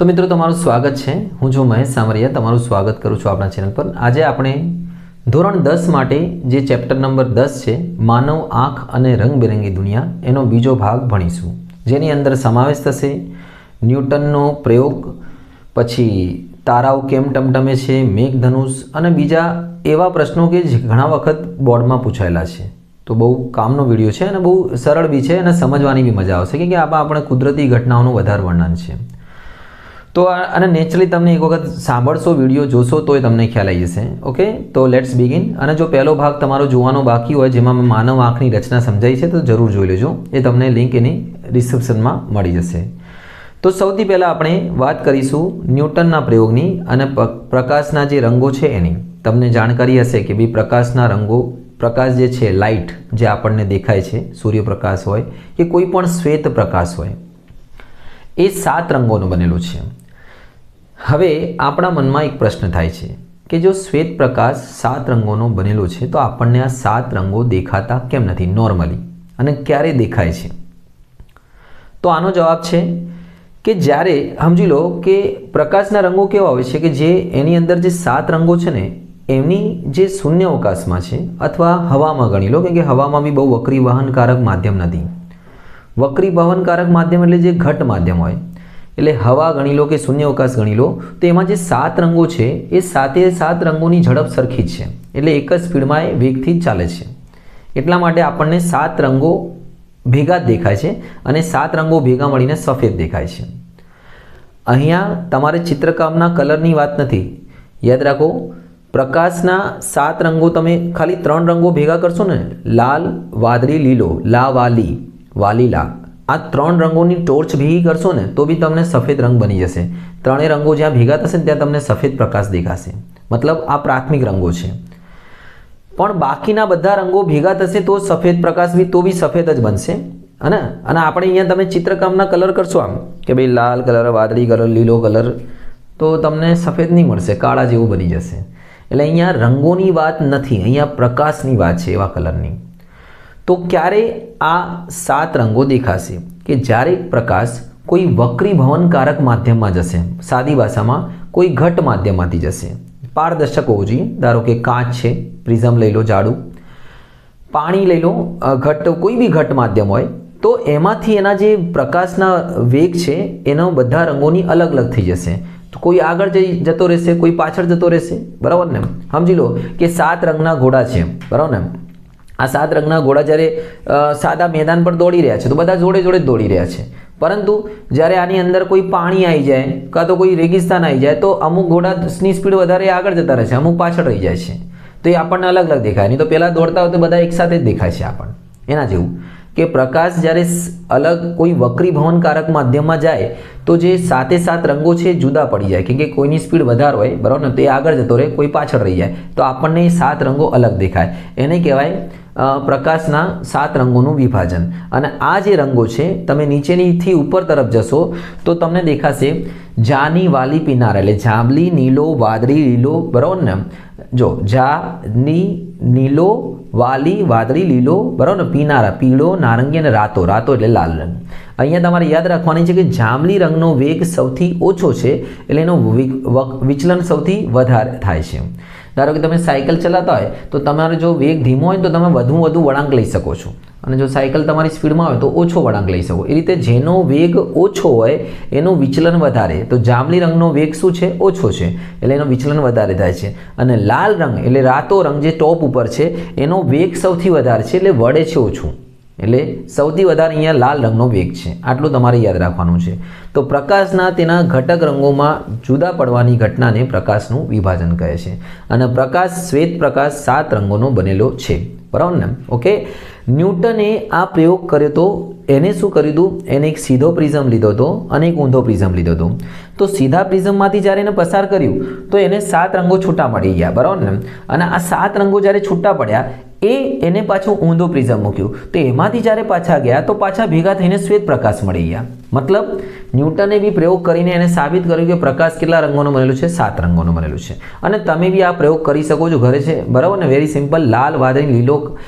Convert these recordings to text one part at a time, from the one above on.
તો મિત્રો, તમારું સ્વાગત છે. હું છું મહેશ સામરિયા. તમારું સ્વાગત કરું છું આપણા ચેનલ પર. આજે આપણે ધોરણ દસ માટે જે ચેપ્ટર નંબર દસ છે, માનવ આંખ અને રંગબેરંગી દુનિયા, એનો બીજો ભાગ ભણીશું. જેની અંદર સમાવેશ થશે ન્યૂટનનો પ્રયોગ, પછી તારાઓ કેમ ટમટમે છે, મેઘધનુષ, અને બીજા એવા પ્રશ્નો કે જે ઘણા વખત બોર્ડમાં પૂછાયેલા છે. તો બહુ કામનો વીડિયો છે અને બહુ સરળ બી છે અને સમજવાની બી મજા આવશે કે આમાં આપણે કુદરતી ઘટનાઓનું વધારે વર્ણન છે. તો અને નેચરલી તમને એક વખત સાંભળશો, વીડિયો જોશો તો એ તમને ખ્યાલ આવી જશે. ઓકે તો લેટ્સ બિગિન અને જો પહેલો ભાગ તમારો જોવાનો બાકી હોય, જેમાં માનવ આંખની રચના સમજાઈ છે, તો જરૂર જોઈ લેજો. એ તમને લિંક એની ડિસ્ક્રિપ્શનમાં મળી જશે. તો સૌથી પહેલાં આપણે વાત કરીશું ન્યૂટનના પ્રયોગની અને પ્રકાશના જે રંગો છે એની. તમને જાણકારી હશે કે ભાઈ પ્રકાશના રંગો, પ્રકાશ જે છે લાઇટ જે આપણને દેખાય છે, સૂર્યપ્રકાશ હોય કે કોઈ પણ શ્વેત પ્રકાશ હોય, એ સાત રંગોનો બનેલો છે. હવે આપણા મનમાં એક પ્રશ્ન થાય છે કે જો શ્વેત પ્રકાશ સાત રંગોનો બનેલો છે, તો આપણને આ સાત રંગો દેખાતા કેમ નથી નોર્મલી અને ક્યારે દેખાય છે? તો આનો જવાબ છે કે જ્યારે સમજી લો કે પ્રકાશના રંગો કેવા હોય છે કે જે એની અંદર જે સાત રંગો છે ને, એમની જે શૂન્ય અવકાશમાં છે, અથવા હવામાં ગણી લો, કેમ કે હવામાં બી બહુ વક્રી વહનકારક માધ્યમ નથી. વક્રી વહનકારક માધ્યમ એટલે જે ઘટ માધ્યમ હોય એટલે હવા ગણી લો કે શૂન્યવકાશ ગણી લો, તો એમાં જે સાત રંગો છે, એ સાતે સાત રંગોની ઝડપ સરખી જ છે. એટલે એક જ સ્પીડમાં એ વેગથી જ ચાલે છે. એટલા માટે આપણને સાત રંગો ભેગા જ દેખાય છે અને સાત રંગો ભેગા મળીને સફેદ દેખાય છે. અહીંયા તમારે ચિત્રકામના કલરની વાત નથી. યાદ રાખો, પ્રકાશના સાત રંગો તમે ખાલી ત્રણ રંગો ભેગા કરશો ને, લાલ, વાદળી, લીલો, લા, વાલી વાલી લા આ ત્રણ રંગોની ટોર્ચ ભેગી કરશો ને, તો બી તમને સફેદ રંગ બની જશે. ત્રણેય રંગો જ્યાં ભેગા થશે ને, ત્યાં તમને સફેદ પ્રકાશ દેખાશે. મતલબ આ પ્રાથમિક રંગો છે. પણ બાકીના બધા રંગો ભેગા થશે તો સફેદ પ્રકાશ બી, તો બી સફેદ જ બનશે. અને અને આપણે અહીંયા તમે ચિત્રકામના કલર કરશો આમ, કે ભાઈ લાલ કલર, વાદળી કલર, લીલો કલર, તો તમને સફેદ નહીં મળશે, કાળા જેવું બની જશે. એટલે અહીંયા રંગોની વાત નથી, અહીંયા પ્રકાશની વાત છે એવા કલરની. તો ક્યારે આ સાત રંગો દેખાશે? કે જ્યારે પ્રકાશ કોઈ વક્રી ભવનકારક માધ્યમમાં જશે, સાદી ભાષામાં કોઈ ઘટ માધ્યમમાંથી જશે. પારદર્શક હોવું જોઈએ. ધારો કે કાચ છે, પ્રિઝમ લઈ લો જાડું પાણી લઈ લો ઘટ, કોઈ બી ઘટ માધ્યમ હોય, તો એમાંથી એના જે પ્રકાશના વેગ છે, એનો બધા રંગોની અલગ અલગ થઈ જશે. તો કોઈ આગળ જઈ, જતો રહેશે, કોઈ પાછળ જતો રહેશે. બરાબર ને? સમજી લો કે સાત રંગના ઘોડા છે. બરાબર ને? આ સાત રંગના ઘોડા જ્યારે સાદા મેદાન પર દોડી રહ્યા છે, તો બધા જોડે જોડે દોડી રહ્યા છે. પરંતુ જ્યારે આની અંદર કોઈ પાણી આવી જાય કાં તો કોઈ રેગિસ્તાન આવી જાય, તો અમુક ઘોડાની સ્પીડ વધારે આગળ જતા રહે છે, અમુક પાછળ રહી જાય છે. તો એ આપણને અલગ અલગ દેખાય. નહીં તો પહેલાં દોડતા હોય તો બધા એકસાથે જ દેખાય છે આપણને. એના જેવું કે પ્રકાશ જ્યારે અલગ કોઈ વક્રી ભવનકારક માધ્યમમાં જાય, તો જે સાતે સાત રંગો છે જુદા પડી જાય. કેમ કે કોઈની સ્પીડ વધારે હોય, બરાબર ને, તો એ આગળ જતો રહે, કોઈ પાછળ રહી જાય. તો આપણને એ સાત રંગો અલગ દેખાય. એને કહેવાય પ્રકાશના સાત રંગોનું વિભાજન. અને આ જે રંગો છે, તમે નીચેનીથી ઉપર તરફ જશો, તો તમને દેખાશે જાની વાલી પીનાર. એટલે જાંબલી, નીલો, વાદળી, લીલો, બરાબર ને? જો જા ની નીલો, વાલી, વાદળી, લીલો, બરાબર ને? પીનારા, પીળો, નારંગી અને રાતો. રાતો એટલે લાલ રંગ. અહીંયા તમારે યાદ રાખવાની છે કે જાંબલી રંગનો વેગ સૌથી ઓછો છે, એટલે એનો વિચલન સૌથી વધારે થાય છે. ધારો કે તમે સાયકલ ચલાવતા હોય, તો તમારો જો વેગ ધીમો હોય તો તમે વધુ વધુ વળાંક લઈ શકો છો. અને જો સાયકલ તમારી સ્પીડમાં હોય તો ઓછો વળાંક લઈ શકો. એ રીતે જેનો વેગ ઓછો હોય, એનું વિચલન વધારે. તો જાંબલી રંગનો વેગ શું છે? ઓછો છે. એટલે એનો વિચલન વધારે થાય છે. અને લાલ રંગ, એટલે રાતો રંગ જે ટોપ ઉપર છે, એનો વેગ સૌથી વધારે છે, એટલે વળે છે ઓછું. એટલે સૌથી વધારે અહીંયા લાલ રંગનો વેગ છે. આટલું તમારે યાદ રાખવાનું છે. તો પ્રકાશના તેના ઘટક રંગોમાં જુદા પડવાની ઘટનાને પ્રકાશનું વિભાજન કહે છે. અને પ્રકાશ શ્વેત પ્રકાશ સાત રંગોનો બનેલો છે. બરાબર ને? ઓકે? ન્યૂટને આ પ્રયોગ કર્યો તો એને શું કર્યું હતું? એને એક સીધો પ્રિઝમ લીધો હતો અને એક ઊંધો પ્રિઝમ લીધો હતો. તો સીધા પ્રિઝમમાંથી જ્યારે એને પસાર કર્યું, તો એને સાત રંગો છૂટા મળી ગયા. બરાબર ને? અને આ સાત રંગો જ્યારે છૂટા પડ્યા એ એને પાછું ઊંધો પ્રિઝમ મૂક્યું. તો એમાંથી જ્યારે પાછા ગયા, તો પાછા ભેગા થઈને શ્વેત પ્રકાશ મળી ગયા. મતલબ ન્યૂટને બી પ્રયોગ કરીને એને સાબિત કર્યું કે પ્રકાશ કેટલા રંગોનો બનેલો છે? સાત રંગોનો બનેલો છે. અને તમે બી આ પ્રયોગ કરી શકો છો ઘરે છે. બરાબર ને? વેરી સિમ્પલ લાલ, વાદળી, લીલો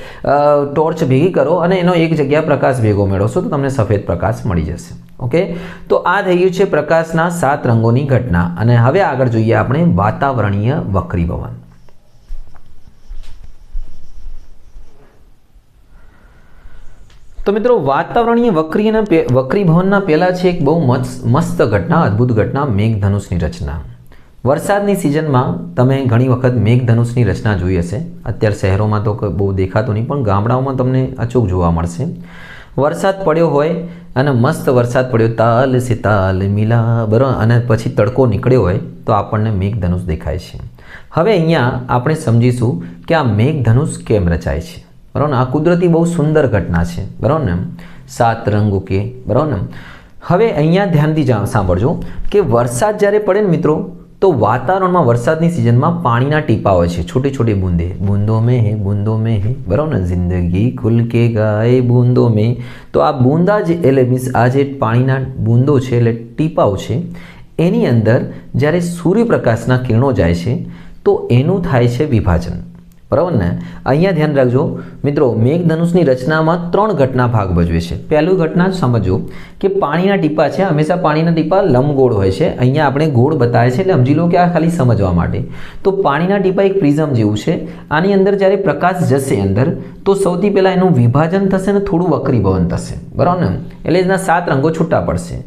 ટોર્ચ ભેગી કરો અને એનો એક જગ્યા પ્રકાશ ભેગો મેળવશો તો તમને સફેદ પ્રકાશ મળી જશે. ઓકે? તો આ થઈ ગયું છે પ્રકાશના સાત રંગોની ઘટના. અને હવે આગળ જોઈએ આપણે વાતાવરણીય વક્રીભવન. તો મિત્રો, વાતાવરણીય વક્રીના વક્રીભવનના પહેલાં છે એક બહુ મસ્ત ઘટના, અદ્ભુત ઘટના, મેઘધનુષની રચના. વરસાદની સિઝનમાં તમે ઘણી વખત મેઘધનુષની રચના જોઈ હશે. અત્યારે શહેરોમાં તો બહુ દેખાતું નહીં, પણ ગામડાઓમાં તમને અચૂક જોવા મળશે. વરસાદ પડ્યો હોય અને મસ્ત વરસાદ પડ્યો, તાલ સે તાલ મિલા બરાબર અને પછી તડકો નીકળ્યો હોય, તો આપણને મેઘધનુષ દેખાય છે. હવે અહીંયા આપણે સમજીશું કે આ મેઘધનુષ કેમ રચાય છે. બરાબર ને આ કુદરતી બહુ સુંદર ઘટના છે. બરાબર ને સાત રંગ કે બરાબર ને હવે અહીંયા ધ્યાનથી સાંભળજો કે વરસાદ જ્યારે પડે ને મિત્રો, તો વાતાવરણમાં વરસાદની સિઝનમાં પાણીના ટીપા હોય છે. છોટી છોટી બૂંદે. બૂંદો મેં હે, બૂંદો મેં હે. બરાબર ને જિંદગી ખુલ કે ગાય બૂંદો મેં. તો આ બૂંદા જે, એટલે મીન્સ આ જે પાણીના બૂંદો છે, એટલે ટીપાઓ છે, એની અંદર જ્યારે સૂર્યપ્રકાશના કિરણો જાય છે, તો એનું થાય છે વિભાજન. બરાબર ને? અહીંયા ધ્યાન રાખજો. મિત્રો, મેઘધનુષની રચનામાં ત્રણ ઘટના ભાગ ભજવે છે. પહેલું ઘટના સમજો કે પાણીના ટીપા છે, હંમેશા પાણીના ટીપા લંબગોળ હોય છે. અહીંયા આપણે ગોળ બતાવે છે એટલે સમજી લો કે આ ખાલી સમજવા માટે. તો પાણીના ટીપા એક પ્રિઝમ જેવું છે. આની અંદર જ્યારે પ્રકાશ જશે અંદર, તો સૌથી પહેલાં એનું વિભાજન થશે ને થોડું વક્રીભવન થશે. બરાબર ને? એટલે એના સાત રંગો છૂટા પડશે.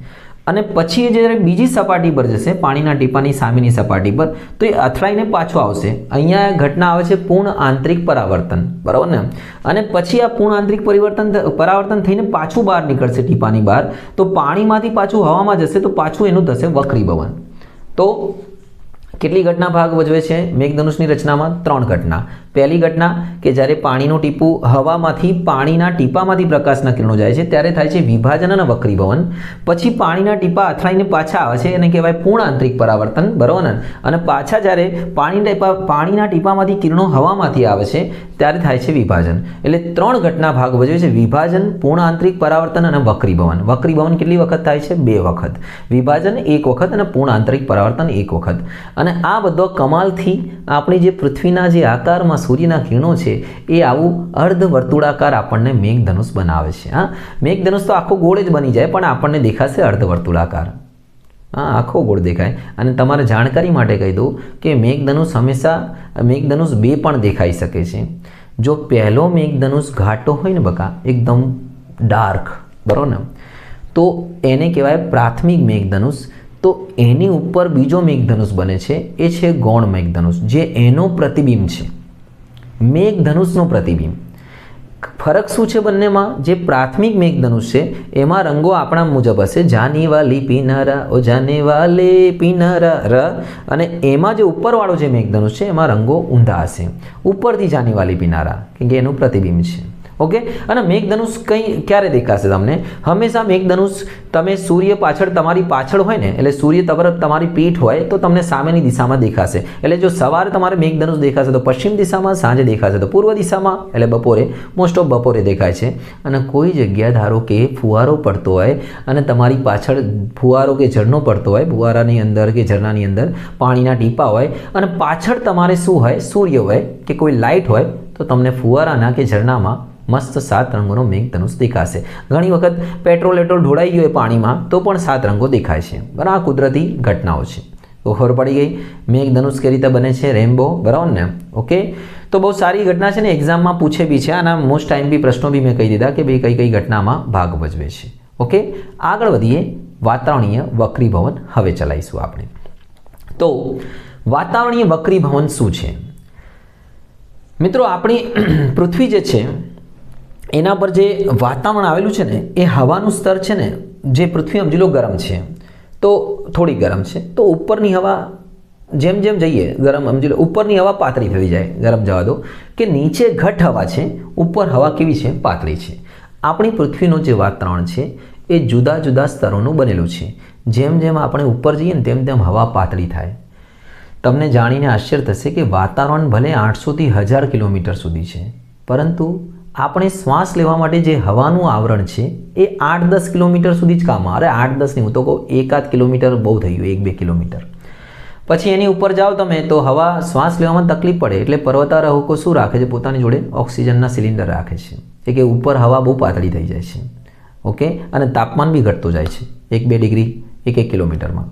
અને પછી એ જ્યારે બીજી સપાટી પર જશે, પાણીના ટીપાની સામેની સપાટી પર, તો એ અથડાઈને પાછો આવશે. અહીંયા ઘટના આવે છે પૂર્ણ આંતરિક પરાવર્તન. બરાબર ને? અને પછી આ પૂર્ણ આંતરિક પરિવર્તન પરાવર્તન થઈને પાછું બહાર નીકળશે ટીપાની બહાર. તો પાણીમાંથી પાછું હવામાં જશે, તો પાછું એનું થશે વક્રીભવન તો કેટલી ઘટના ભાગ ભજવે છે? મેઘધનુષની રચનામાં ત્રણ ઘટના. પહેલી ઘટના કે જ્યારે પાણીનું ટીપું હવામાંથી પાણીના ટીપામાંથી પ્રકાશના કિરણો જાય છે, ત્યારે થાય છે વિભાજન અને વક્રીભવન. પછી પાણીના ટીપા અથડાઈને પાછા આવે છે, એને કહેવાય પૂર્ણ આંતરિક પરાવર્તન, બરાબર અને પાછા જ્યારે પાણી ટીપા, પાણીના ટીપામાંથી કિરણો હવામાંથી આવે છે, ત્યારે થાય છે વિભાજન. એટલે ત્રણ ઘટના ભાગ ભજવે છે, વિભાજન પૂર્ણ આંતરિક પરાવર્તન અને વક્રીભવન. વક્રીભવન કેટલી વખત થાય છે? બે વખત. વિભાજન એક વખત અને પૂર્ણ આંતરિક પરાવર્તન એક વખત. અને આ બધો કમાલથી આપણી જે પૃથ્વીના જે આકારમાં સૂર્યના કિરણો છે, એ આવું અર્ધ વર્તુળાકાર આપણને મેઘધનુષ બનાવે છે, હા? મેઘધનુષ તો આખો ગોળ જ બની જાય, પણ આપણને દેખાશે અર્ધ વર્તુળાકાર. હા, આખો ગોળ દેખાય. અને તમારે જાણકારી માટે કહી દઉં કે મેઘધનુષ હંમેશા, મેઘધનુષ બે પણ દેખાઈ શકે છે. જો પહેલો મેઘધનુષ ઘાટો હોય ને બકા, એકદમ ડાર્ક, બરાબર ને? તો એને કહેવાય પ્રાથમિક મેઘધનુષ તો એની ઉપર બીજો મેઘધનુષ બને છે, એ છે ગૌણ મેઘધનુષ, જે એનો પ્રતિબિંબ છે. મેઘધનુષનો પ્રતિબિંબ. ફરક શું છે બંનેમાં? જે પ્રાથમિક મેઘધનુષ છે, એમાં રંગો આપણા મુજબ હશે. જાની વાલી પીનારા ઓ જાને વાલે પીનારા ર અને એમાં જે ઉપરવાળો જે મેઘધનુષ છે, એમાં રંગો ઊંધા હશે. ઉપરથી જાની વાલી પીનારા કેમ કે એનું પ્રતિબિંબ છે. ઓકે? અને મેઘધનુષ કંઈ ક્યારે દેખાશે તમને? હંમેશા મેઘધનુષ, તમે સૂર્ય પાછળ તમારી પાછળ હોય ને, એટલે સૂર્ય તરફ તમારી પીઠ હોય, તો તમને સામેની દિશામાં દેખાશે. એટલે જો સવારે તમારે મેઘધનુષ દેખાશે, તો પશ્ચિમ દિશામાં, સાંજે દેખાશે, તો પૂર્વ દિશામાં, એટલે બપોરે મોસ્ટ ઓફ બપોરે દેખાય છે. અને કોઈ જગ્યા ધારો કે ફુવારો પડતો હોય, અને તમારી પાછળ ફુવારો કે ઝરણો પડતો હોય, ફુવારાની અંદર કે ઝરણાની અંદર પાણીના ટીપા હોય, અને પાછળ તમારે શું હોય? સૂર્ય હોય કે કોઈ લાઇટ હોય, તો તમને ફુવારાના કે ઝરણામાં મસ્ત સાત રંગોનો મેઘધનુષ દેખાશે. ઘણી વખત પેટ્રોલ એટ્રોલ ઢોળાઈ ગયું હોય પાણીમાં, તો પણ સાત રંગો દેખાય છે. બરાબર, આ કુદરતી ઘટનાઓ છે. તો ખબર પડી ગઈ મેઘધનુષ કઈ રીતે બને છે રેમ્બો બરાબર ને? ઓકે? તો બહુ સારી ઘટના છે ને, એક્ઝામમાં પૂછે બી છે, આના મોસ્ટ ટાઈમ બી પ્રશ્નો બી મેં કહી દીધા કે ભાઈ કઈ કઈ ઘટનામાં ભાગ ભજવે છે. ઓકે? આગળ વધીએ, વાતાવરણીય વક્રીભવન હવે ચલાવીશું આપણે. તો વાતાવરણીય વક્રીભવન શું છે? મિત્રો, આપણી પૃથ્વી જે છે એના પર જે વાતાવરણ આવેલું છે ને, એ હવાનું સ્તર છે ને, જે પૃથ્વી સમજી લો ગરમ છે. તો થોડી ગરમ છે. તો ઉપરની હવા, જેમ જેમ જઈએ, ગરમ સમજી લો ઉપરની હવા પાતળી થઈ જાય, ગરમ જવા દો. કે નીચે ઘટ હવા છે, ઉપર હવા કેવી છે, પાતળી છે. આપણી પૃથ્વીનું જે વાતાવરણ છે, એ જુદા જુદા સ્તરોનું બનેલું છે. જેમ જેમ આપણે ઉપર જઈએ ને, તેમ તેમ હવા પાતળી થાય. તમને જાણીને આશ્ચર્ય થશે કે વાતાવરણ ભલે આઠસોથી હજાર કિલોમીટર સુધી છે, પરંતુ આપણે શ્વાસ લેવા માટે જે હવાનું આવરણ છે, એ આઠ દસ કિલોમીટર સુધી જ કામ અરે આઠ દસ નહીં, હું તો કહું એકાદ કિલોમીટર બહુ થઈ ગયું, એક બે કિલોમીટર. પછી એની ઉપર જાઓ તમે, તો હવા શ્વાસ લેવામાં તકલીફ પડે, એટલે પર્વતારોહકો શું રાખે છે? પોતાની જોડે ઓક્સિજનના સિલિન્ડર રાખે છે. કે ઉપર હવા બહુ પાતળી થઈ જાય છે. ઓકે? અને તાપમાન બી ઘટતું જાય છે. એક બે ડિગ્રી, એક એક કિલોમીટરમાં.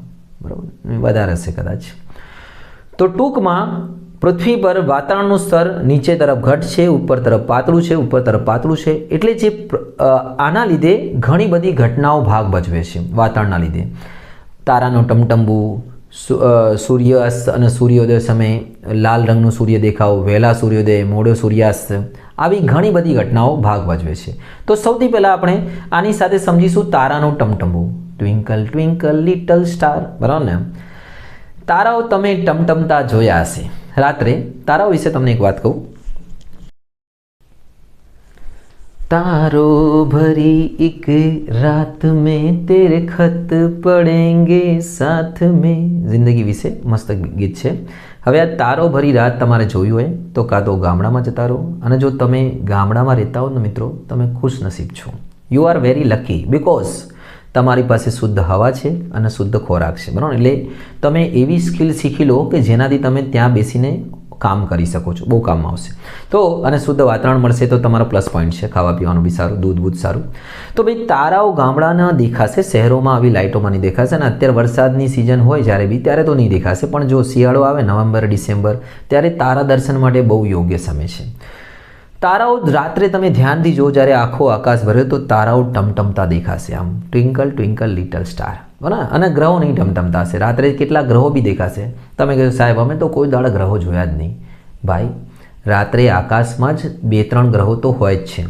બરાબર? વધારે હશે કદાચ. તો ટૂંકમાં પૃથ્વી પર વાતાવરણનું સ્તર નીચે તરફ ઘટ છે ઉપર તરફ પાતળું છે ઉપર તરફ પાતળું છે એટલે જે આના લીધે ઘણી બધી ઘટનાઓ ભાગ ભજવે છે વાતાવરણના લીધે. તારાનું અ, સૂર્યાસ્ત અને સૂર્યોદય સમયે લાલ રંગનું સૂર્ય દેખાવ વહેલા સૂર્યોદય મોડો સૂર્યાસ્ત આવી ઘણી બધી ઘટનાઓ ભાગ ભજવે છે. તો સૌથી પહેલાં આપણે આની સાથે સમજીશું તારાનું ટમટમ્બુ. ટ્વિંકલ ટ્વિંકલ લિટલ સ્ટાર બરાબર ને? તારાઓ તમે ટમટમતા જોયા હશે. રાત્રે તારા વિશે તમને એક વાત કહું. તારો ભરી એક રાત મેં તેરે ખત પડેંગે સાથ મેં. જિંદગી વિશે મસ્ત ગીત છે. હવે આ તારો ભરી રાત તમારે જોયું હોય તો કાં તો ગામડામાં જતા રહો અને જો તમે ગામડામાં રહેતા હો ને મિત્રો, તમે ખુશ નસીબ છો. You are very lucky because તમારી પાસે શુદ્ધ હવા છે અને શુદ્ધ ખોરાક છે, બરાબર? એટલે તમે એવી સ્કિલ શીખી લો કે જેનાથી તમે ત્યાં બેસીને કામ કરી શકો છો, બહુ કામમાં આવશે. તો, અને શુદ્ધ વાતાવરણ મળશે તો તમારો પ્લસ પોઈન્ટ છે, ખાવા પીવાનું બી સારું, દૂધ બૂધ સારું. તો ભાઈ, તારાઓ ગામડાના દેખાશે, શહેરોમાં આવી લાઇટોમાં નહીં દેખાશે અને અત્યારે વરસાદની સિઝન હોય જ્યારે બી, ત્યારે તો નહીં દેખાશે. પણ જો શિયાળો આવે નવેમ્બર, ડિસેમ્બર, ત્યારે તારા દર્શન માટે બહુ યોગ્ય સમય છે. તારાઓ રાત્રે તમે ધ્યાનથી જો જ્યારે આખો આકાશ ભર્યો તો તારાઓ ટમટમતા દેખાશે. આમ ટ્વિંકલ ટ્વિંકલ લિટલ સ્ટાર બરાબર? અને ગ્રહો નહીં ટમટમતા હશે રાત્રે કેટલા ગ્રહો બી દેખાશે? તમે કહ્યું, સાહેબ, અમે તો કોઈ દાડા ગ્રહો જોયા જ નહીં. ભાઈ, રાત્રે આકાશમાં જ બે, ત્રણ ગ્રહો તો હોય જ છે.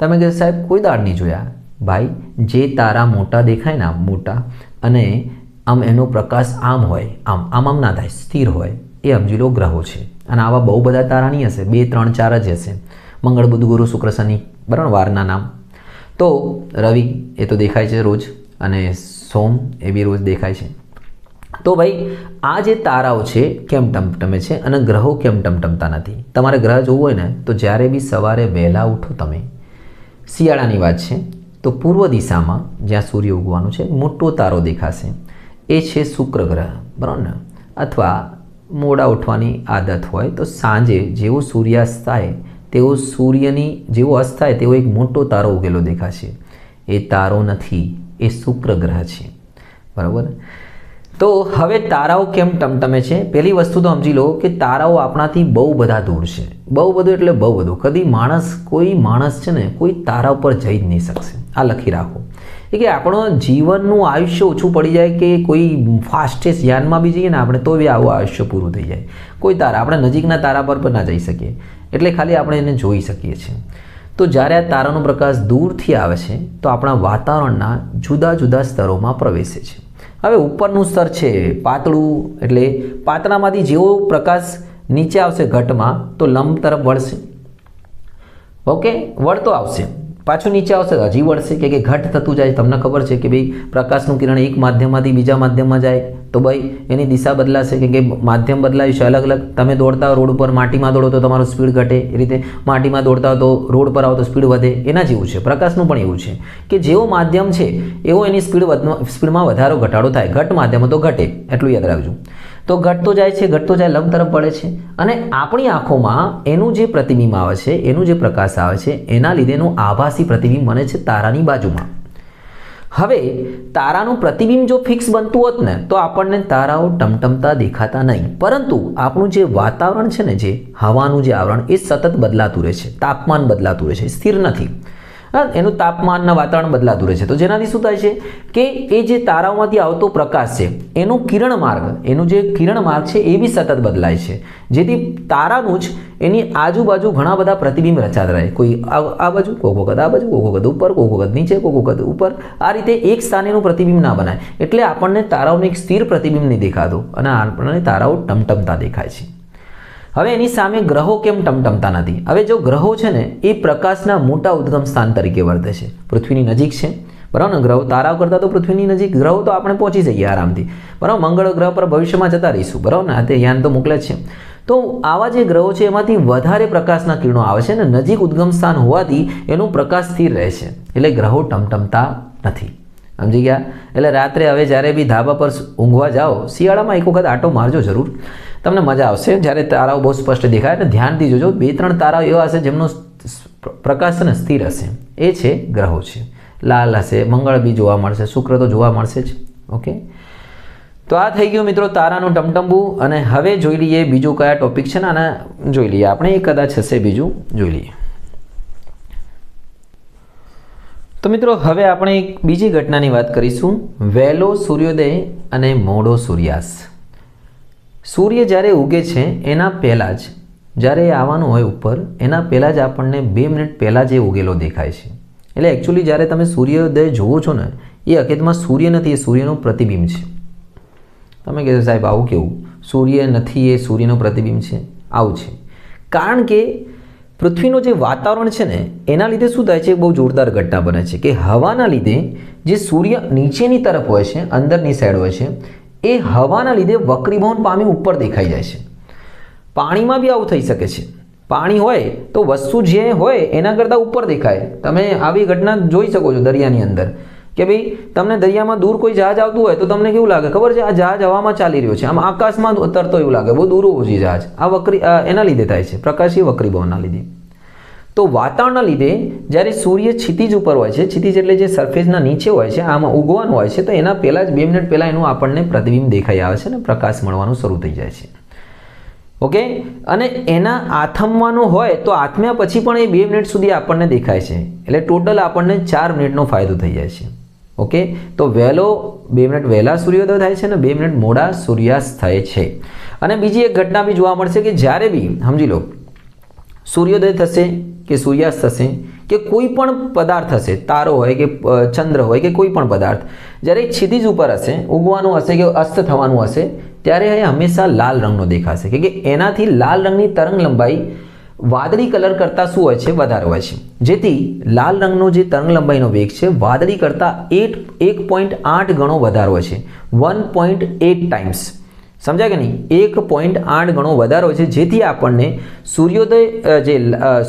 તમે કહ્યું, સાહેબ, કોઈ દાડ નહીં જોયા. ભાઈ, જે તારા મોટા દેખાય ને આમ મોટા, અને આમ એનો પ્રકાશ આમ હોય, આમ આમ આમ ના થાય, સ્થિર હોય, એ સમજી ગ્રહો છે. અને આવા બહુ બધા તારા નહીં હશે, બે, ત્રણ, ચાર જ હશે. મંગળ બુધ ગુરુ શુક્ર શનિ બરાબર વારના નામ. તો રવિ એ તો દેખાય છે રોજ અને સોમ એ બી રોજ દેખાય છે. તો ભાઈ, આ જે તારાઓ છે કેમ ટમટમે છે અને ગ્રહો કેમ ટમટમતા નથી? તમારે ગ્રહ જોવું હોય ને, તો જ્યારે બી સવારે વહેલા ઉઠો તમે, શિયાળાની વાત છે, તો પૂર્વ દિશામાં જ્યાં સૂર્ય ઉગવાનું છે, મોટો તારો દેખાશે. એ છે શુક્ર ગ્રહ, બરાબર ને? અથવા મોડા ઉઠવાની આદત હોય તો સાંજે જેવો સૂર્યાસ્ત થાય તેવો સૂર્યની જેવો અસ્ત થાય તેવો એક મોટો તારો ઉગેલો દેખાશે. એ તારો નથી, એ શુક્ર ગ્રહ છે. બરાબર? તો હવે તારાઓ કેમ ટમટમે છે? પહેલી વસ્તુ તો સમજી લો કે તારાઓ આપણાથી બહુ બધા દૂર છે. બહુ બધું એટલે બહુ બધું. કદી માણસ, કોઈ માણસ છે ને, કોઈ તારા ઉપર જઈ જ નહીં શકશે. આ લખી રાખો. કે આપણો જીવનનું આયુષ્ય ઓછું પડી જાય કે કોઈ ફાસ્ટેસ્ટ યાનમાં બી જઈએ ને આપણે, તો બી આવું આયુષ્ય પૂરું થઈ જાય. કોઈ તારા, આપણે નજીકના તારા પર પણ ના જઈ શકીએ. એટલે ખાલી આપણે એને જોઈ શકીએ છીએ. તો જ્યારે આ તારાનો પ્રકાશ દૂરથી આવે છે, તો આપણા વાતાવરણના જુદા જુદા સ્તરોમાં પ્રવેશે છે. હવે ઉપરનું સ્તર છે પાતળું, એટલે પાતળામાંથી જેવો પ્રકાશ નીચે આવશે ઘટમાં, તો લંબ તરફ વળશે. ઓકે, વળતો આવશે. પાછું નીચે આવશે હજી વળશે, કે ઘટ થતું જાય તમને ખબર છે કે ભાઈ પ્રકાશનું કિરણ એક માધ્યમમાંથી બીજા માધ્યમમાં જાય. તો ભાઈ, એની દિશા બદલાશે કે કે માધ્યમ બદલાયું છે, અલગ અલગ. તમે દોડતા રોડ ઉપર, માટીમાં દોડો તો તમારો સ્પીડ ઘટે. એ રીતે માટીમાં દોડતા તો રોડ પર આવો તો સ્પીડ વધે. એના જેવું છે, પ્રકાશનું પણ એવું છે કે જેવો માધ્યમ છે, એવો એની સ્પીડ સ્પીડમાં વધારો, ઘટાડો થાય. ઘટ માધ્યમ તો ઘટે, એટલું યાદ રાખજો. તો ઘટતો જાય છે ઘટતો જાય, લંબ તરફ પડે છે. અને આપણી આંખોમાં એનું જે પ્રતિબિંબ આવે છે, એનું જે પ્રકાશ આવે છે, એના લીધેનું આભાસી પ્રતિબિંબ બને છે તારાની બાજુમાં. હવે તારાનું પ્રતિબિંબ જો ફિક્સ બનતું હોત ને, તો આપણને તારાઓ ટમટમતા દેખાતા નહીં. પરંતુ આપણું જે વાતાવરણ છે ને, જે હવાનું જે આવરણ, એ સતત બદલાતું રહે છે. તાપમાન બદલાતું રહે છે. સ્થિર નથી. એનું તાપમાનના વાતાવરણ બદલાતું રહે છે. તો જેનાથી શું થાય છે કે એ જે તારાઓમાંથી આવતો પ્રકાશ છે, એનું કિરણ માર્ગ, એનું જે કિરણ માર્ગ છે, એ બી સતત બદલાય છે. જેથી તારાનું જ એની આજુબાજુ ઘણા બધા પ્રતિબિંબ રચાતા રહે. કોઈ આ બાજુ, કોક વખત આ બાજુ, કોક વખત ઉપર, કોક વખત નીચે, કોક વખત ઉપર. આ રીતે એક સ્થાનેનું પ્રતિબિંબ ના બનાય. એટલે આપણને તારાઓનું એક સ્થિર પ્રતિબિંબ નહીં દેખાતું અને આપણને તારાઓ ટમટમતા દેખાય છે. હવે એની સામે ગ્રહો કેમ ટમટમતા નથી? હવે જો ગ્રહો છે ને, એ પ્રકાશના મોટા ઉદ્ગમ સ્થાન તરીકે વર્તે છે. પૃથ્વીની નજીક છે. બરાબર ને? ગ્રહો તારાઓ કરતાં તો પૃથ્વીની નજીક. ગ્રહો તો આપણે પહોંચી જઈએ આરામથી. બરાબર? મંગળ ગ્રહ પર ભવિષ્યમાં જતા રહીશું. બરાબર ને? આ તે યાન તો મોકલે છે. તો આવા જે ગ્રહો છે, એમાંથી વધારે પ્રકાશના કિરણો આવે છે ને, નજીક ઉદ્ગમ સ્થાન હોવાથી એનું પ્રકાશ સ્થિર રહે છે. એટલે ગ્રહો ટમટમતા નથી. સમજી ગયા? એટલે રાત્રે હવે જ્યારે બી ધાબા પર ઊંઘવા જાઓ, શિયાળામાં એક વખત આટો મારજો જરૂર. તમને મજા આવશે. જ્યારે તારાઓ બહુ સ્પષ્ટ દેખાય અને ધ્યાનથી જોજો, બે ત્રણ તારાઓ એવા હશે જેમનો પ્રકાશ છે સ્થિર હશે. એ છે ગ્રહો છે. લાલ હશે, મંગળ બી જોવા મળશે, શુક્ર તો જોવા મળશે જ. ઓકે? તો આ થઈ ગયું મિત્રો તારાનું ટમટંબુ અને હવે જોઈ લઈએ બીજું કયા ટોપિક છે ને આને જોઈ લઈએ. આપણે એ કદાચ હશે બીજું જોઈ લઈએ. તો મિત્રો હવે આપણે એક બીજી ઘટનાની વાત કરીશું. વહેલો સૂર્યોદય અને મોડો સૂર્યાસ્ત. સૂર્ય જ્યારે ઉગે છે, એના પહેલાં જ, જ્યારે એ આવવાનું હોય ઉપર, એના પહેલાં જ આપણને બે મિનિટ પહેલાં જ એ ઉગેલો દેખાય છે. એટલે એકચ્યુઅલી જ્યારે તમે સૂર્યોદય જુઓ છો ને, એ હકીકતમાં સૂર્ય નથી, એ સૂર્યનું પ્રતિબિંબ છે. તમે કહેશો, સાહેબ, આવું કેવું? સૂર્ય નથી, એ સૂર્યનું પ્રતિબિંબ છે? આવું છે. કારણ કે પૃથ્વીનું જે વાતાવરણ છે ને, એના લીધે શું થાય છે બહુ જોરદાર ઘટના બને છે કે હવાના લીધે જે સૂર્ય નીચેની તરફ હોય છે, અંદરની સાઈડ હોય છે એ હવાના લીધે વક્રીભવન પામી ઉપર દેખાઈ જાય છે. પાણીમાં બી આવું થઈ શકે છે. પાણી હોય તો વસ્તુ જે હોય એના કરતાં ઉપર દેખાય. તમે આવી ઘટના જોઈ શકો છો દરિયાની અંદર કે ભાઈ તમને દરિયામાં દૂર કોઈ જહાજ આવતું હોય તો તમને કેવું લાગે? ખબર છે? આ જહાજ હવામાં ચાલી રહ્યો છે. આમ આકાશમાં તરતો એવું લાગે. બહુ દૂર હોવું છે જહાજ. આ વક્રી એના લીધે થાય છે. પ્રકાશી વક્રીભવનના લીધે. તો વાતાવરણના લીધે જ્યારે સૂર્ય ક્ષિતિજ ઉપર હોય છે, ક્ષિતિજ એટલે જે સરફેસના નીચે હોય છે, આમાં ઉગવાનું હોય છે, તો એના પહેલાં જ બે મિનિટ પહેલાં એનું આપણને પ્રતિબિંબ દેખાઈ આવે છે અને પ્રકાશ મળવાનું શરૂ થઈ જાય છે. ઓકે અને એના આથમવાનું હોય તો આથમ્યા પછી પણ એ બે મિનિટ સુધી આપણને દેખાય છે. એટલે ટોટલ આપણને ચાર મિનિટનો ફાયદો થઈ જાય છે. ઓકે તો વહેલો બે મિનિટ વહેલા સૂર્યોદય થાય છે અને બે મિનિટ મોડા સૂર્યાસ્ત થાય છે. અને બીજી એક ઘટના બી જોવા મળશે કે જ્યારે બી, સમજી લો, સૂર્યોદય થશે કે સૂર્યાસ્ત થશે, કે કોઈ પણ પદાર્થ હશે, તારો હોય કે ચંદ્ર હોય કે કોઈ પણ પદાર્થ, જ્યારે ક્ષિતિજ ઉપર હશે, ઉગવાનું હશે કે અસ્ત થવાનું હશે, ત્યારે એ હંમેશા લાલ રંગનો દેખાશે. કે એનાથી લાલ રંગની તરંગ લંબાઈ વાદળી કલર કરતાં શું હોય છે? વધારે હોય છે. જેથી લાલ રંગનો જે તરંગ લંબાઈનો વેગ છે, વાદળી કરતાં એટ એક પોઈન્ટ આઠ ગણો વધારો હોય છે. વન પોઈન્ટ એટ ટાઈમ્સ સમજાય કે નહીં? એક પોઈન્ટ આઠ ગણો વધારો છે. જેથી આપણને સૂર્યોદય જે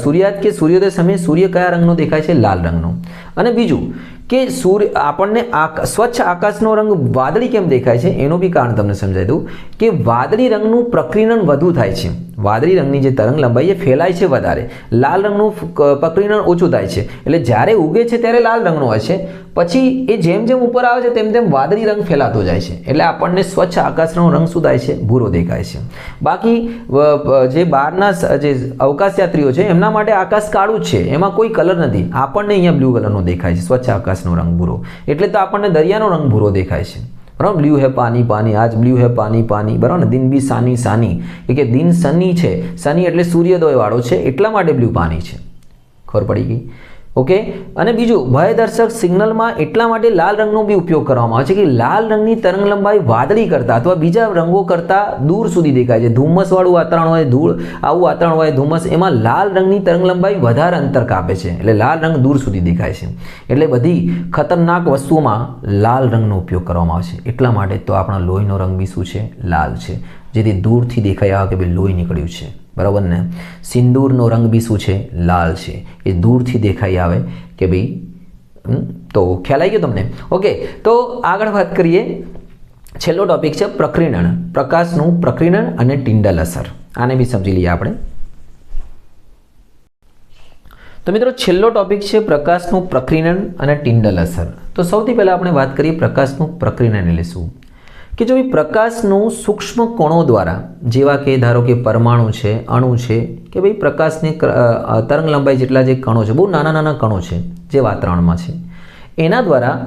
સૂર્યાત કે સૂર્યોદય સમયે સૂર્ય કયા રંગનો દેખાય છે? લાલ રંગનો. અને બીજું કે સૂર્ય, આપણને સ્વચ્છ આકાશનો રંગ વાદળી કેમ દેખાય છે? એનું બી કારણ તમને સમજાવી દઉં કે વાદળી રંગનું પ્રક્રિયણ વધુ થાય છે. વાદળી રંગની જે તરંગ લંબાઈ એ ફેલાય છે વધારે. લાલ રંગનું પ્રક્રિયણ ઓછું થાય છે. એટલે જ્યારે ઉગે છે, ત્યારે લાલ રંગનો હોય છે. પછી એ જેમ જેમ ઉપર આવે છે, તેમ તેમ વાદળી રંગ ફેલાતો જાય છે. એટલે આપણને સ્વચ્છ આકાશનો રંગ શું થાય છે? ભૂરો દેખાય છે. બાકી જે બહારના જે અવકાશયાત્રીઓ છે, એમના માટે આકાશ કાળું છે. એમાં કોઈ કલર નથી. આપણને અહીંયા બ્લુ કલરનો દેખાય છે. સ્વચ્છ આકાશનો રંગ ભૂરો. એટલે તો આપણને દરિયાનો રંગ ભૂરો દેખાય છે. બરાબર? બ્લ્યુ હે પાની પાની. આજ બ્લ્યુ હે પાની પાની. બરાબર દિન બી સાની સાની. કે દિન સની છે. સની એટલે સૂર્યોદયવાળો છે. એટલા માટે બ્લ્યુ પાની છે. ખબર પડી ગઈ? ઓકે? અને બીજું, ભયદર્શક સિગ્નલમાં એટલા માટે લાલ રંગનો બી ઉપયોગ કરવામાં આવે છે કે લાલ રંગની તરંગ લંબાઈ વાદળી કરતાં અથવા બીજા રંગો કરતાં દૂર સુધી દેખાય છે. ધુમ્મસવાળું વાતાવરણ હોય, ધૂળ, આવું વાતાવરણ હોય, ધુમ્મસ, એમાં લાલ રંગની તરંગ લંબાઈ વધારે અંતર કાપે છે. એટલે લાલ રંગ દૂર સુધી દેખાય છે. એટલે બધી ખતરનાક વસ્તુઓમાં લાલ રંગનો ઉપયોગ કરવામાં આવે છે. એટલા માટે તો આપણા લોહીનો રંગ બી શું છે? લાલ છે. જેથી દૂરથી દેખાય આવે કે ભાઈ લોહી નીકળ્યું છે. બરાબર ને? સિંદૂરનો રંગ બી શું છે? લાલ છે. એ દૂરથી દેખાઈ આવે કે ભાઈ તો ખ્યાલ આવી ગયો તમને? ઓકે તો આગળ વાત કરીએ. છેલ્લો ટોપિક છે પ્રક્રિયણ પ્રકાશનું પ્રક્રિયણ અને ટિંડલ અસર. આને બી સમજી લઈએ આપણે. તો મિત્રો, છેલ્લો ટોપિક છે પ્રકાશનું પ્રક્રિયણ અને ટિંડલ અસર. તો સૌથી પહેલાં આપણે વાત કરીએ પ્રકાશનું પ્રક્રિયણ એટલે શું? કે જો એ પ્રકાશનું સૂક્ષ્મ કણો દ્વારા, જેવા કે ધારો કે પરમાણુ છે, અણુ છે, કે ભાઈ પ્રકાશની તરંગ લંબાઈ જેટલા જે કણો છે, બહુ નાના નાના કણો છે, જે વાતાવરણમાં છે, એના દ્વારા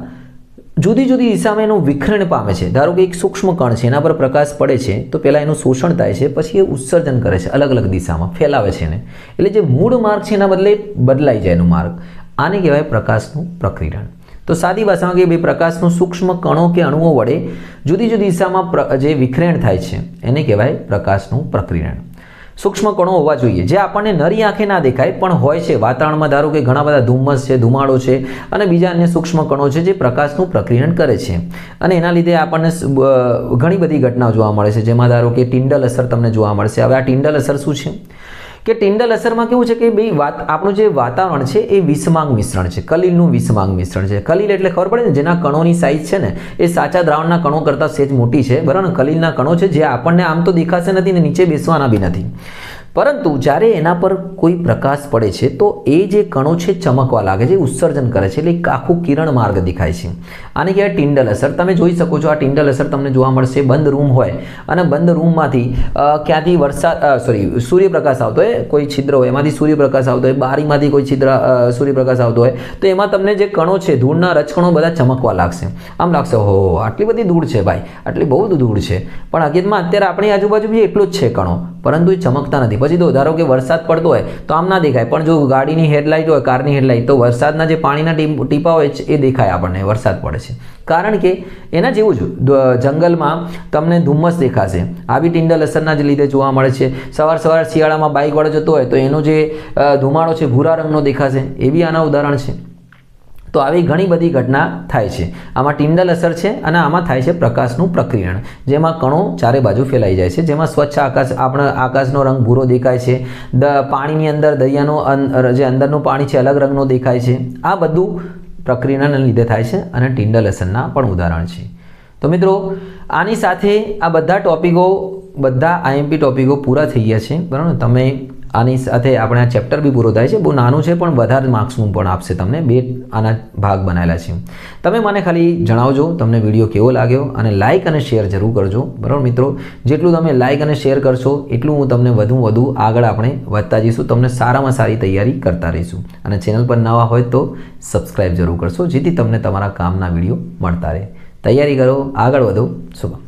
જુદી જુદી દિશામાં એનું વિખરણ પામે છે. ધારો કે એક સૂક્ષ્મ કણ છે, એના પર પ્રકાશ પડે છે, તો પહેલાં એનું શોષણ થાય છે, પછી એ ઉત્સર્જન કરે છે, અલગ અલગ દિશામાં, ફેલાવે છે એને. એટલે જે મૂળ માર્ગ છે, એના બદલે બદલાઈ જાય એનું માર્ગ. આને કહેવાય પ્રકાશનું પ્રક્રિયણ તો સાદી ભાષામાં કે ભાઈ પ્રકાશનું સૂક્ષ્મ કણો કે અણુઓ વડે જુદી જુદી દિશામાં જે વિખરેણ થાય છે, એને કહેવાય પ્રકાશનું પ્રક્રિયણ સૂક્ષ્મ કણો હોવા જોઈએ. જે આપણને નરી આંખે ના દેખાય, પણ હોય છે. વાતાવરણમાં ધારો કે ઘણા બધા ધુમ્મસ છે, ધુમાડો છે, અને બીજા અન્ય સૂક્ષ્મ કણો છે જે પ્રકાશનું પ્રક્રિયણ કરે છે. અને એના લીધે આપણને ઘણી બધી ઘટનાઓ જોવા મળે છે. જેમાં ધારો કે ટિંડલ અસર તમને જોવા મળશે. હવે આ ટિંડલ અસર શું છે? કે ટિન્ડલ અસરમાં કેવું છે કે ભાઈ વાત, આપણું જે વાતાવરણ છે એ વિષમાંગ મિશ્રણ છે કલીલનું વિષમાંગ મિશ્રણ છે. કલીલ એટલે ખબર પડે ને, જેના કણોની સાઇઝ છે ને, એ સાચા દ્રાવણના કણો કરતાં સેજ મોટી છે. બરાબર કલીલના કણો છે જે આપણને આમ તો દેખાશે નથી ને નીચે બેસવાના બી નથી. પરંતુ જ્યારે એના પર કોઈ પ્રકાશ પડે છે, તો એ જે કણો છે ચમકવા લાગે છે ઉત્સર્જન કરે છે. એટલે એક આખું કિરણ માર્ગ દેખાય છે. આને કહેવાય ટિંડલ અસર. તમે જોઈ શકો છો આ ટિંડલ અસર તમને જોવા મળશે. બંધ રૂમ હોય અને બંધ રૂમમાંથી ક્યાંથી વરસાદ સોરી સૂર્યપ્રકાશ આવતો હોય, કોઈ છિદ્ર હોય, એમાંથી સૂર્યપ્રકાશ આવતો હોય, બારીમાંથી કોઈ છિદ્ર સૂર્યપ્રકાશ આવતો હોય, તો એમાં તમને જે કણો છે, ધૂળના રચકણો બધા ચમકવા લાગશે. આમ લાગશે હો આટલી બધી ધૂળ છે ભાઈ, આટલી બહુ ધૂળ છે. પણ હકીકતમાં અત્યારે આપણી આજુબાજુ બી એટલું જ છે કણો, પરંતુ એ ચમકતા નથી. પછી તો ધારો કે વરસાદ પડતો હોય તો આમ ના દેખાય. પણ જો ગાડીની હેડલાઇટ હોય, કારની હેડલાઇટ તો વરસાદના જે પાણીના ટીપ હોય એ દેખાય આપણને, વરસાદ પડે છે. કારણ કે એના જેવું જ જંગલમાં તમને ધુમ્મસ દેખાશે. આવી ટિંડલ અસરના જ લીધે જોવા મળે છે. સવાર સવાર શિયાળામાં બાઇક વાળો જતો હોય તો એનો જે ધુમાડો છે, ભૂરા રંગનો દેખાશે. એ બી આના ઉદાહરણ છે. તો આવી ઘણી બધી ઘટના થાય છે. આમાં ટિંડલ અસર છે અને આમાં થાય છે પ્રકાશનું પ્રક્રિયણ. જેમાં કણો ચારે બાજુ ફેલાઈ જાય છે. જેમાં સ્વચ્છ આકાશ, આપણા આકાશનો રંગ ભૂરો દેખાય છે. દ, પાણીની અંદર દરિયાનો જે અંદરનું પાણી છે, અલગ રંગનો દેખાય છે. આ બધું પ્રક્રિયાના લીધે થાય છે અને ટિંડલ અસરના પણ ઉદાહરણ છે. તો મિત્રો, આની સાથે આ બધા ટોપિકો, બધા આઈએમપી ટોપિકો પૂરા થઈ ગયા છે. બરાબર? તમે આની સાથે આપણે આ ચેપ્ટર બી પૂરો થાય છે. બહુ નાનું છે, પણ વધારે માર્ક્સનું પણ આપશે તમને. બે આના ભાગ બનાવેલા છે. તમે મને ખાલી જણાવજો, તમને વીડિયો કેવો લાગ્યો, અને લાઇક અને શેર જરૂર કરજો. બરાબર મિત્રો? જેટલું તમે લાઇક અને શેર કરશો, એટલું હું તમને વધુ વધુ આગળ આપણે વધતા જઈશું. તમને સારામાં સારી તૈયારી કરતા રહીશું. અને ચેનલ પર નવા હોય તો સબસ્ક્રાઈબ જરૂર કરશો, જેથી તમને તમારા કામના વીડિયો મળતા રહે. તૈયારી કરો, આગળ વધો. શુભમ